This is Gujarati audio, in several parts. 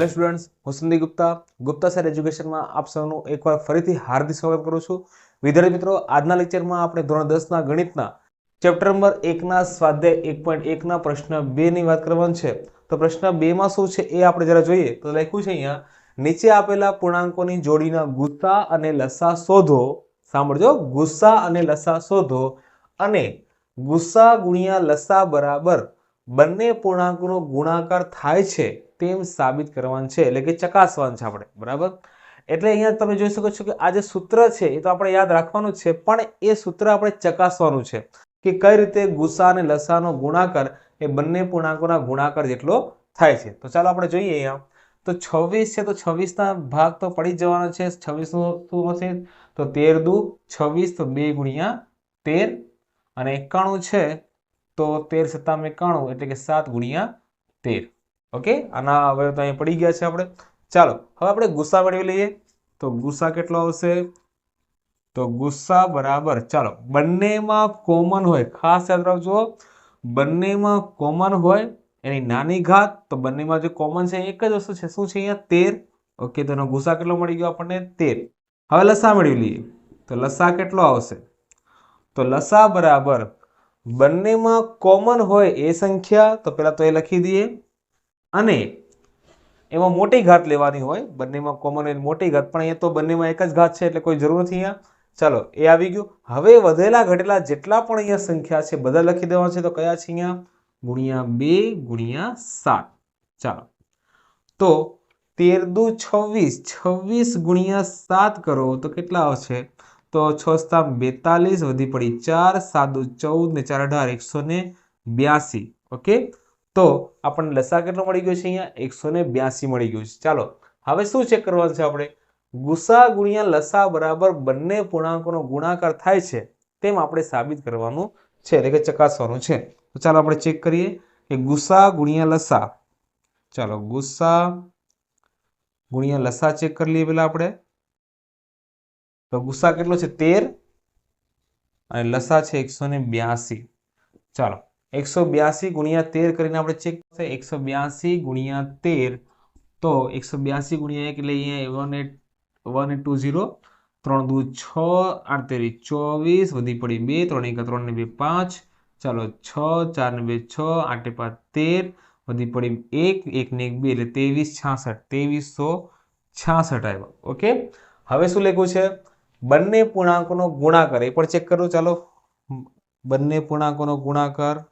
હેલો સ્ટુડન્ટ્સ હું સંદીપ ગુપ્તા. ગુપ્તા સર એજ્યુકેશનમાં આપ સૌનું એકવાર ફરીથી હાર્દિક સ્વાગત કરું છું. વિદ્યાર્થી મિત્રો, આજના લેક્ચરમાં આપણે ધોરણ દસના ગણિતના ચેપ્ટર નંબર એકના સ્વાધ્યાય એક પોઈન્ટ એકના પ્રશ્ન બેની વાત કરવાની છે. તો પ્રશ્ન બેમાં શું છે એ આપણે જરા જોઈએ. તો લખ્યું છે અહીંયા, નીચે આપેલા પૂર્ણાંકોની જોડીના ગુસ્સા અને લસા શોધો. સાંભળજો, ગુસ્સા અને લસા શોધો અને ગુસ્સા ગુણ્યા લસા બરાબર. બંને પૂર્ણાંકનો ગુણાકાર થાય છે તેમ સાબિત કરવાનું છે. એટલે કે ચકાસવાનું છે આપણે. બરાબર? એટલે અહીંયા તમે જોઈ શકો છો કે આ જે સૂત્ર છે, એ તો આપણે યાદ રાખવાનું છે, પણ એ સૂત્ર આપણે ચકાસવાનું છે કે કઈ રીતે ગુસ્સા અને લસાનો ગુણાકાર એ બંને પૂર્ણાંકોના ગુણાકાર જેટલો થાય છે. તો ચાલો આપણે જોઈએ અહીંયા. તો છવ્વીસ છે, તો છવ્વીસના ભાગ તો પડી જવાનો છે. છવ્વીસનું શું હશે તો તેર દુ છવ્વીસ, તો બે ગુણ્યા તેર અને એકાણું છે. તો તેર સત્તામ એકાણું એટલે કે સાત ગુણ્યા તેર. ઓકે? આના હવે તો અહીંયા પડી ગયા છે આપણે. ચાલો, હવે આપણે ગુસ્સા મેળવી લઈએ. તો ગુસ્સા કેટલો આવશે? તો ગુસ્સા બરાબર, ચાલો, બંનેમાં કોમન હોય. ખાસ યાદ રાખજો, બંનેમાં કોમન હોય, એની નાની ઘાત, તો બંનેમાં જે કોમન છે, એક જ વસ્તુ છે. શું છે અહીંયા? તેર. ઓકે, તો એનો ગુસ્સા કેટલો મળી ગયો આપણને? તેર. હવે લસા મેળવી લઈએ. તો લસા કેટલો આવશે? તો લસા બરાબર બંનેમાં કોમન હોય એ સંખ્યા, તો પહેલાં તો એ લખી દઈએ. અને એમાં મોટી ઘાત લેવાની હોય, બંનેમાં કોમન હોય મોટી ઘાત, પણ અહીંયા તો બંનેમાં એક જ ઘાત છે એટલે કોઈ જરૂર નથી અહીંયા. ચાલો, એ આવી ગયું. હવે વધેલા ઘટેલા જેટલા પણ અહીંયા સંખ્યા છે, બધા લખી દેવા છે, તો કયા છે અહીંયા? ગુણ્યા બે, ગુણ્યા સાત. ચાલો. તો તેર દુ છવ્વીસ છવ્વીસ ગુણ્યા સાત કરો તો કેટલા આવશે? તો છ સતા બેતાલીસ વધી પડી ચાર સાદુ ચૌદ ને ચાર અઢાર, એકસો ને બ્યાસી. ઓકે? તો આપણને લસા કેટલો મળી ગયો છે અહીંયા? એકસો ને બ્યાસી મળી ગયું છે. ચાલો, હવે શું ચેક કરવાનું છે આપણે? ગુસા ગુણ્યા લસા બરાબર બંને પૂર્ણાંકોનો ગુણાકાર થાય છે તેમ આપણે સાબિત કરવાનું છે. એટલે કે ચકાસવાનું છે. તો ચાલો આપણે ચેક કરીએ કે ગુસા ગુણ્યા લસા. ચાલો ગુસ્સા ગુણ્યા લસા ચેક કરી લઈએ પેલા આપણે. તો ગુસ્સા કેટલો છે? તેર અને લસા છે એકસો ને બ્યાસી. ચાલો, એકસો બ્યાસી ગુણ્યા તેર કરીને આપણે ચેક એકસો બ્યાસી ગુણ્યા તેર, તો એકસો બ્યાસી ગુણ્યા એક એટલે અહીંયા one at one at two zero ત્રણ દુ છ, આઠ તેરી ચોવીસ, વધી પડી બે, ત્રણ એક, ત્રણ ને બે પાંચ, ચાલો છ, ચાર ને બે છ, આઠે પાંચ તેર, વધી પડી એક એક ને એક બે એટલે ત્રેવીસ છાસઠ, ત્રેવીસો છાસઠ આવ્યો. ઓકે? હવે શું લખ્યું છે? બંને પૂર્ણાંકોનો ગુણાકાર, એ પણ ચેક કરો, ચાલો. બંને પૂર્ણાંકોનો ગુણાકાર.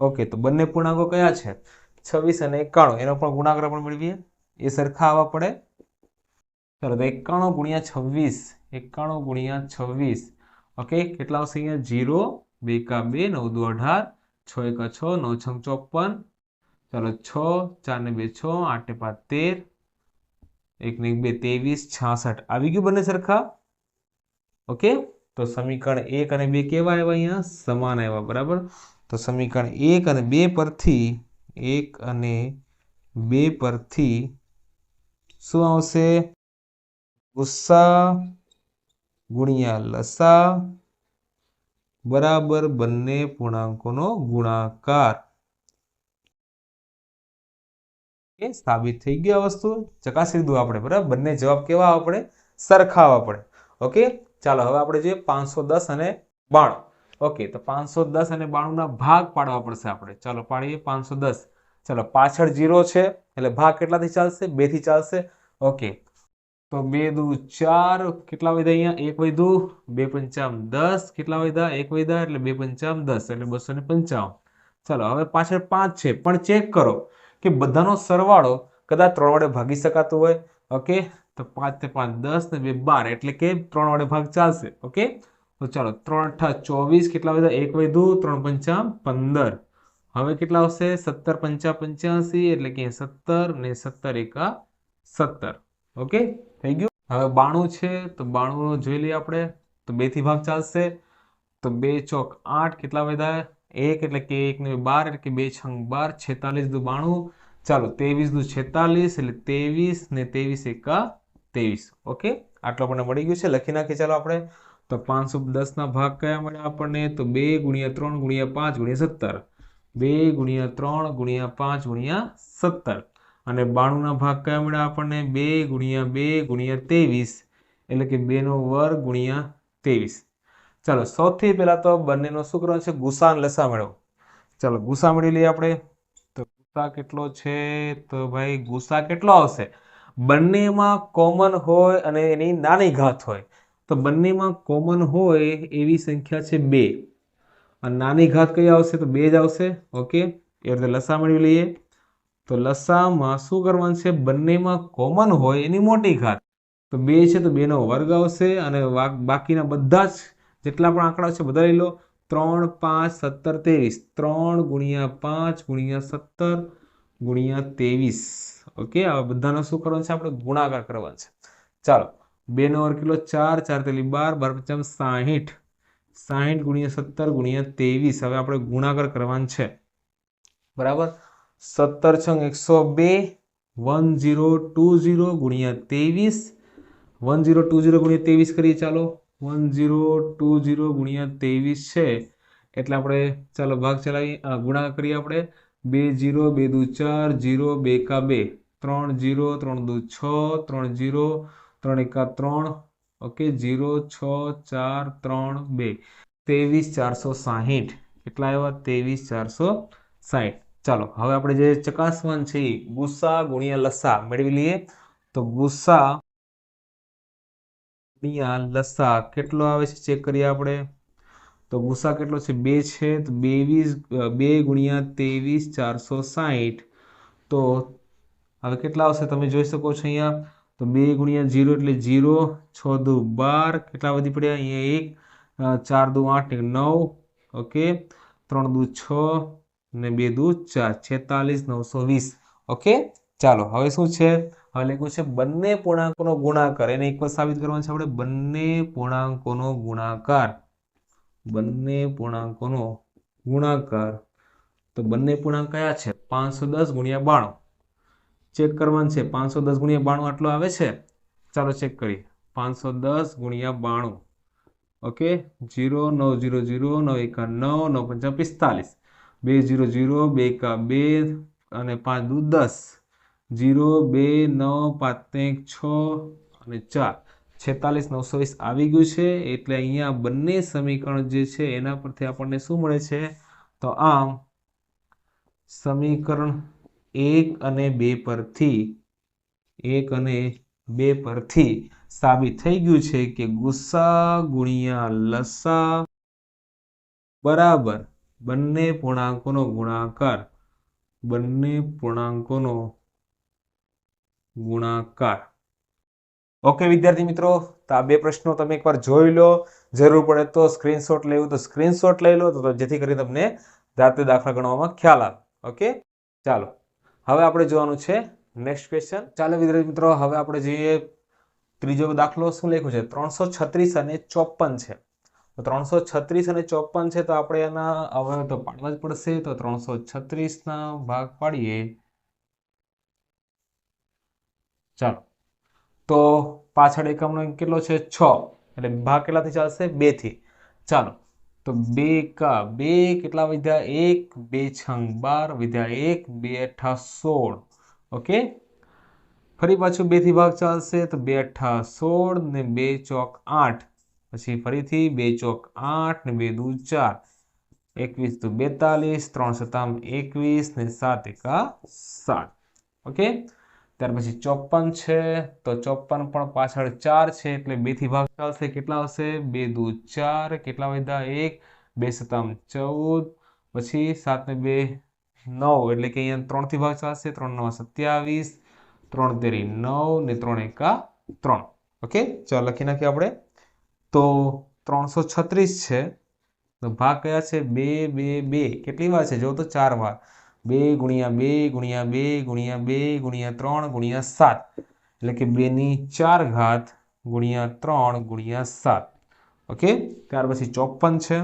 ઓકે, તો બંને પૂર્ણાંકો કયા છે? છવ્વીસ અને એકાણું, એનો પણ ગુણાકાર પણ મેળવીએ. એ સરખા આવવા પડે. ચાલો, તો એકાણું ગુણ્યા છવ્વીસ, એકાણું ગુણ્યા છવ્વીસ. ઓકે, કેટલા આવશે અહીંયા? જીરો બે કા બે, નવ દુ અઢાર, છ એકા છ, નવ છ ચોપન. ચાલો છ ચાર ને બે છ આઠ ને પાંચ તેર એક ને બે ત્રેવીસ છાસઠ આવી ગયું બંને સરખા ઓકે તો સમીકરણ એક અને બે કેવા આવ્યા અહીંયા સમાન આવ્યા બરાબર તો સમીકરણ એક અને બે પરથી એક અને બે પરથી શું આવશે ગુસ્સા ગુણ્યા લસા બરાબર બંને પૂર્ણાંકોનો ગુણાકાર એ સાબિત થઈ આ વસ્તુ. ચકાસી દીધું આપણે, બરાબર? બંને જવાબ કેવા આવવા પડે? સરખા આવવા પડે. ઓકે? ચાલો, હવે આપણે જોઈએ પાંચસો અને બાણું. ઓકે, તો પાંચસો અને બાણુંના ભાગ પાડવા પડશે આપણે. ચાલો, પાડીએ પાંચસો ચાલો, પાછળ જીરો છે, એટલે ભાગ કેટલાથી ચાલશે? બેથી ચાલશે. ઓકે, તો બે દુ ચાર, કેટલા વધ્યા અહીંયા? એક વધ્યું. બે પંચામ દસ, કેટલા વધ્યા? એક વધ્યા, એટલે બે પંચામ દસ, એટલે બસો ને પંચાવન ચાલો, હવે પાછળ પાંચ છે, પણ ચેક કરો. કે બધાનો સરવાળો કદાચ ત્રણ વડે ભાગી શકાતું હોય ઓકે તો પાંચ ને પાંચ, દસ ને બે, બાર, એટલે કે ત્રણ વડે ભાગ ચાલશે ઓકે તો ચાલો, ત્રણ અઠા ચોવીસ કેટલા વધ્યા? એક વધ્યું, ત્રણ પંચા પંદર. હવે કેટલા આવશે? સત્તર પંચા પંચ્યાસી, એટલે કે સત્તર ને સત્તર એકા સત્તર ઓકે થઈ ગયું? હવે બાણું છે, તો બાણું જોઈ લઈએ આપણે. તો બેથી ભાગ ચાલશે. તો બે ચોક આઠ કેટલા વધ્યા? એક એટલે કે એક ને બાર એટલે કે બે છંગ બાર, છેતાલીસ દુ બાણું. ચાલો, ત્રેવીસ દુ છેતાલીસ એટલે ત્રેવીસ ને ત્રેવીસ એકા ત્રેવીસ. ઓકે? આટલો આપણને મળી ગયું છે. લખી નાખીએ ચાલો આપણે. તો પાંચસો દસના ભાગ કયા મળ્યા આપણને? તો બે ગુણ્યા ત્રણ ગુણ્યા પાંચ ગુણ્યા સત્તર. બે ગુણ્યા ત્રણ ગુણ્યા પાંચ ગુણ્યા સત્તર. અને બાણુંના ભાગ કયા મળ્યા આપણને? બે ગુણ્યા બે ગુણ્યા ત્રેવીસ. એટલે કે બેનો વર્ગ ગુણ્યા ત્રેવીસ. ચાલો, સૌથી પહેલા તો બંનેનો શું કરવાનું છે? ગુસા અને લસા મેળવો ચાલો ગુસા મેળવી લઈએ આપણે. તો ગુસા કેટલો છે? તો ભાઈ ગુસા કેટલો આવશે? બંનેમાં કોમન હોય અને એની નાની ઘાત હોય. તો બંનેમાં કોમન હોય એવી સંખ્યા છે બે. અને નાની ઘાત કઈ આવશે? તો બે જ આવશે. ઓકે? એ રીતે લસા મેળવી લઈએ. તો લસામાં શું કરવાનું છે? બંનેમાં કોમન હોય એની મોટી ઘાત. તો બે છે તો બેનો વર્ગ આવશે અને બાકીના બધા જ જેટલા પણ આંકડા છે બધા લઈ લો. ત્રણ પાંચ સત્તર ત્રેવીસ. ત્રણ ગુણ્યા પાંચ ગુણ્યા સત્તર ગુણ્યા ત્રેવીસ. ઓકે? આ બધાનો શું કરવાનું છે? આપણે ગુણાકાર કરવાનો છે. ચાલો. બેનો વર્ગ કિલો ચાર ચાર તેલી બાર બાર પચામ સાહીઠ. સાહીઠ ગુણ્યા સત્તર ગુણ્યા ત્રેવીસ. હવે આપણે ગુણાકાર કરવાનું છે. બરાબર? સત્તર છંગ એકસો બે, વન ઝીરો ટુ ઝીરો ગુણ્યા ત્રેવીસ. વન ઝીરો ટુ ઝીરો ગુણ્યા ત્રેવીસ કરીએ ચાલો. વન ઝીરો ટુ ઝીરો ગુણ્યા ત્રેવીસ છે. એટલે આપણે ચાલો ભાગ ચલાવી ગુણાકાર કરીએ આપણે. બે ઝીરો, બે દુ ચાર, ઝીરો, બે કા બે. ત્રણ ઝીરો, ત્રણ દુ છ, ત્રણ ઝીરો, ત્રણ એકા ત્રણ. ઓકે, ઝીરો, છ, ચાર, ત્રણ, બે. ત્રેવીસ, ચારસો સાહીઠ. કેટલા આવ્યા? ત્રેવીસ, ચારસો સાહીઠ. ચાલો, હવે આપણે જે ચકાસવાનું છે ગુસ્સા ગુસા ગુણ્યા લસા. મેળવી લઈએ. તો ગુસા ગુણ્યા લસા કેટલો આવે છે ચેક કરીએ આપણે? તો ગુસા કેટલો છે? બે છે તો બેવીસ બે ગુણ્યા ત્રેવીસ, ચારસો સાહીઠ. તો હવે કેટલા આવશે તમે જોઈ શકો છો અહીંયા? તો બે ગુણ્યા જીરો એટલે જીરો, છ દુ બાર. કેટલા વધી પડ્યા? અહીંયા એક ચાર દુ આઠ નવ. ઓકે? ત્રણ દુ છ ને બે દુ ચાર. છેતાલીસ, નવસો વીસ. ઓકે? ચાલો, હવે શું છે? હવે લખ્યું છે, બંને પૂર્ણાંકોનો ગુણાકાર. એને એક વાત સાબિત કરવાનું છે આપણે. બંને પૂર્ણાંકોનો ગુણાકાર. બંને પૂર્ણાંકોનો ગુણાકાર. તો બંને પૂર્ણાંક કયા છે? પાંચસો દસ ગુણ્યા બાણું. ચેક કરવાનું છે. પાંચસો દસ ગુણ્યા બાણું આટલો આવે છે? ચાલો ચેક કરીએ. પાંચસો દસ ગુણ્યા બાણું. ઓકે? જીરો, નવ, જીરો જીરો, નવ, એકા નવ નવ, પંચા પિસ્તાલીસ. બે, જીરો જીરો, બે, એકા બે, અને પાંચ દુ દસ. જીરો, બે, નવ પાંત્રેક છ અને ચાર. છેતાલીસ, નવસો વીસ આવી ગયું છે. એટલે અહીંયા બંને સમીકરણ જે છે, એના પરથી આપણને શું મળે છે? તો આમ, સમીકરણ એક અને બે પરથી, એક અને બે પરથી સાબિત થઈ ગયું છે કે ગુસ્સા ગુણ્યા લસા બરાબર બંને પૂર્ણાંકોનો ગુણાકાર, બંને પૂર્ણાંકોનો ગુણાકાર. ઓકે વિદ્યાર્થી મિત્રો, તો આ બે પ્રશ્નો તમે એકવાર જોઈ લો. જરૂર પડે તો સ્ક્રીનશોટ લેવું, તો સ્ક્રીનશોટ લઈ લો, તો જેથી કરી તમને જાતે દાખલા ગણવામાં ખ્યાલ આવે. ઓકે ચાલો. હવે આપણે જોવાનું છે નેક્સ્ટ ક્વેશ્ચન ચાલો વિદ્યાર્થી મિત્રો, હવે આપણે જોઈએ. ત્રીજો દાખલો શું લખ્યું છે? ત્રણસો છત્રીસ અને ચોપન છે. તો ત્રણસો છત્રીસ અને ચોપન છે, તો આપણે એના, હવે તો પાડવા જ પડશે. તો ત્રણસો છત્રીસના ભાગ પાડીએ. ચાલો. તો પાછળ એકમનો કેટલો છે? છ. એટલે ભાગ કેટલાથી ચાલશે? બેથી. ચાલો. તો બે કા, બે કેટલા વધ્યા એક, બે છંગ, બાર. વધ્યા એક, બે અઠા સોળ. ઓકે? ફરી પાછું બેથી ભાગ ચાલશે તો બે અઠા સોળ ને બે ચોક આઠ. પછી ફરીથી બે ચોક આઠ ને બે દુ ચાર. એકવીસ તો બેતાલીસ, ત્રણ સતામ એકવીસ ને સાત એકા સાત. ઓકે? ત્યાર પછી ચોપન છે, તો ચોપન પણ પાછળ ચાર છે, એટલે બેથી ભાગ ચાલશે. કેટલા આવશે? બે દુ ચાર. કેટલા વધ્યા? એક, બે સત્તામ ચૌદ. પછી સાત ને બે નવ, એટલે કે અહીંયા ત્રણથી ભાગ ચાલશે. ત્રણ નવા સત્યાવીસ, ત્રણ તેરી નવ ને ત્રણ એકા ત્રણ. ઓકે? ચાલો લખી નાખીએ આપણે. તો ત્રણસો છત્રીસ છે. તો ભાગ કયા છે? બે બે બે. કેટલી વાર છે? જો તો ચાર વાર. બે ગુણ્યા બે ગુણ્યા બે ગુણ્યા બે ગુણ્યા ત્રણ ગુણ્યા સાત. એટલે કે બેની ચાર ઘાત ગુણ્યા ત્રણ ગુણ્યા સાત. ઓકે? ત્યાર પછી ચોપન છે.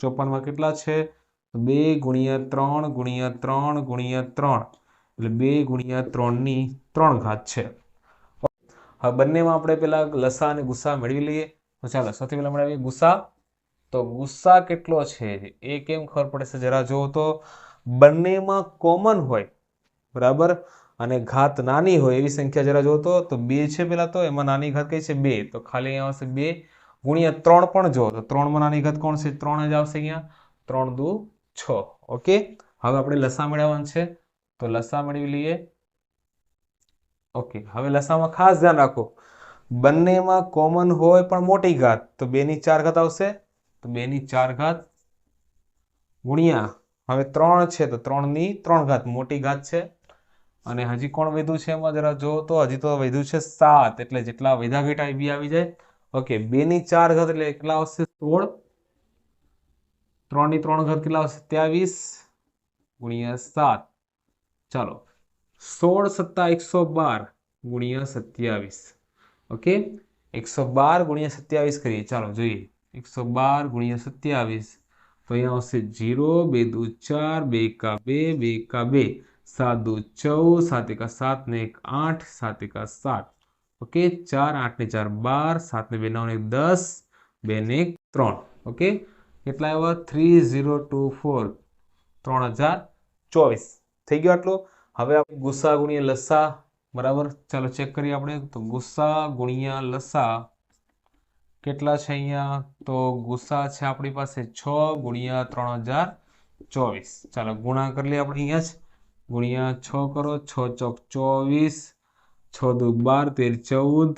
ચોપનમાં કેટલા છે? બે ગુણ્યા ત્રણ ગુણ્યા ત્રણ ગુણ્યા ત્રણ. એટલે બે ગુણ્યા ત્રણની ત્રણ ઘાત છે. હવે બંનેમાં આપણે પેલા લસા અને ગુસ્સા મેળવી લઈએ. તો ચાલો, સૌથી પહેલા મેળવીએ ગુસ્સા. તો ગુસ્સા કેટલો છે? એ કેમ ખબર પડે છે? જરા જુઓ તો. બંનેમાં કોમન હોય, બરાબર? અને ઘાત નાની હોય, એવી સંખ્યા જરા જોતો તો બે છે પેલા તો, એમાં નાની ઘાત કઈ છે? બે. તો ખાલી અહીંયા આવશે બે ગુણ્યા ત્રણ પણ જો તો ત્રણમાં નાની ઘાત કોણ છે? ત્રણ જ આવશે અહીંયા. ત્રણ દુ છ. ઓકે? હવે આપણે લસા મેળવવાનું છે. તો લસા મેળવી લઈએ. ઓકે, હવે લસામાં ખાસ ધ્યાન રાખો. બંનેમાં કોમન હોય પણ મોટી ઘાત, તો બેની ચાર ઘાત આવશે. તો બેની ચાર ઘાત ગુણ્યા હવે ત્રણ છે તો ત્રણની ત્રણ ઘાત, મોટી ઘાત છે. અને હજી કોણ વધ્યું છે એમાં જરા જો તો, હજી તો વધ્યું છે સાત, એટલે જેટલા વધ્યા ઘટા બી આવી જાય. ઓકે બે ની ચાર ઘાત એટલે કેટલા આવશે? સોળ. ત્રણની ત્રણ ઘાત કેટલા આવશે? ત્યાવીસ ગુણ્યા સાત. ચાલો, સોળ સત્તા એકસો બાર ગુણ્યા સત્યાવીસ. ઓકે, એકસો બાર ગુણ્યા સત્યાવીસ કરીએ. ચાલો, જોઈએ. એકસો બાર ગુણ્યા તો અહીંયા આવશે જીરો, બે દુ ચાર, બે એકા બે બે એકા બે. સાત દુ ચૌદ, સાત એકા સાત ને એક આઠ, સાત એકા સાત. ઓકે, ચાર, આઠ ને ચાર બાર, સાત ને બે નવ ને દસ, બે ને ત્રણ. ઓકે, કેટલા આવ્યા? Three zero two four. ત્રણ હજાર ચોવીસ. થઈ ગયો આટલો? હવે આપણે ગુસ્સા ગુણ્યા લસા બરાબર? ચાલો ચેક કરીએ આપણે. તો ગુસ્સા ગુણ્યા લસા કેટલા છે અહીંયા? તો ગુસ્સા છે આપણી પાસે છ ગુણ્યા ત્રણ હજાર ચોવીસ. ચાલો ગુણા કરી લઈએ આપણે અહીંયા જ. ગુણ્યા છ કરો, છ ચોક ચોવીસ. છ દુ બાર, તેર ચૌદ.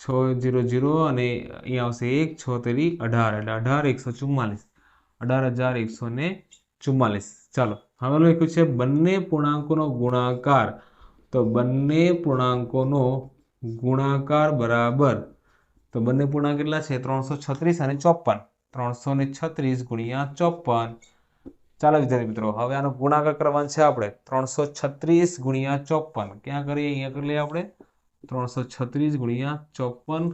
છ જીરો જીરો અને અહીંયા આવશે એક, છ તેરી અઢાર. એટલે અઢાર એકસો ચુમ્માલીસ. અઢાર હજાર એકસો ને ચુમ્માલીસ. ચાલો, હવે લખ્યું છે બંને પૂર્ણાંકોનો ગુણાકાર. તો બંને પૂર્ણાંકોનો ગુણાકાર બરાબર તો બંને પૂર્ણાંક કેટલા છે ત્રણસો છત્રીસ અને ચોપન ત્રણસો ને છત્રીસ ગુણ્યા ચોપન ચાલો વિદ્યાર્થી મિત્રો, હવે આનો ગુણાકાર કરવાનો છે આપણે. ત્રણસો છત્રીસ ગુણ્યા ચોપન ક્યાં કરીએ? અહીંયા કરી લઈએ આપણે. ત્રણસો છત્રીસ ગુણ્યા ચોપન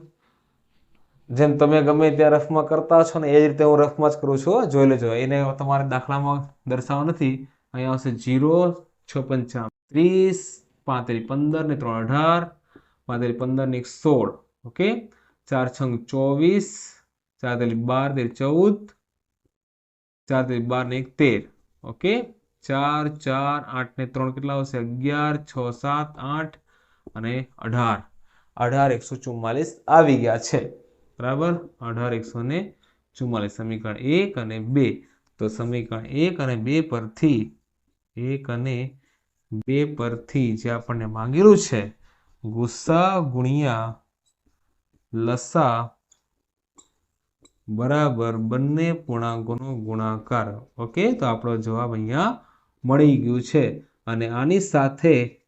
જેમ તમે ગમે ત્યાં રફમાં કરતા છો ને એ જ રીતે હું રફમાં જ કરું છું જોઈ લેજો. એને તમારે દાખલામાં દર્શાવવા નથી. અહીંયા આવશે જીરો છ પંચા ત્રીસ પાંત્રી પંદર ને ત્રણ અઢાર પાંત્રી પંદર ને સોળ. ઓકે? ચાર છંગ ચોવીસ, ચાર તેલી બાર તેર ચૌદ, ચાર તેલી બાર ને એક તેર. ઓકે? ચાર ચાર, આઠ ને ત્રણ કેટલા આવશે? અગિયાર, છ, સાત, આઠ અને અઢાર. અઢાર એકસો ચુમ્માલીસ આવી ગયા છે. બરાબર? અઢાર એકસો ને ચુમ્માલીસ. સમીકરણ એક અને બે. તો સમીકરણ એક અને બે પરથી, એક અને બે પરથી જે આપણને માંગેલું છે, ગુસ્સા ગુણ્યા લસા બરાબર બંને પૂર્ણાંકોનો ગુણાકાર. ઓકે, તો આપણો જવાબ અહીંયા મળી ગયું છે. અને આની સાથે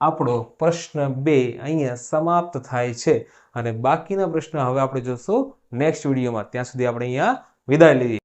આપણો પ્રશ્ન બે અહીંયા સમાપ્ત થાય છે. અને બાકીના પ્રશ્ન હવે આપણે જોશું નેક્સ્ટ વિડીયોમાં. ત્યાં સુધી આપણે અહીંયા વિદાય લઈએ.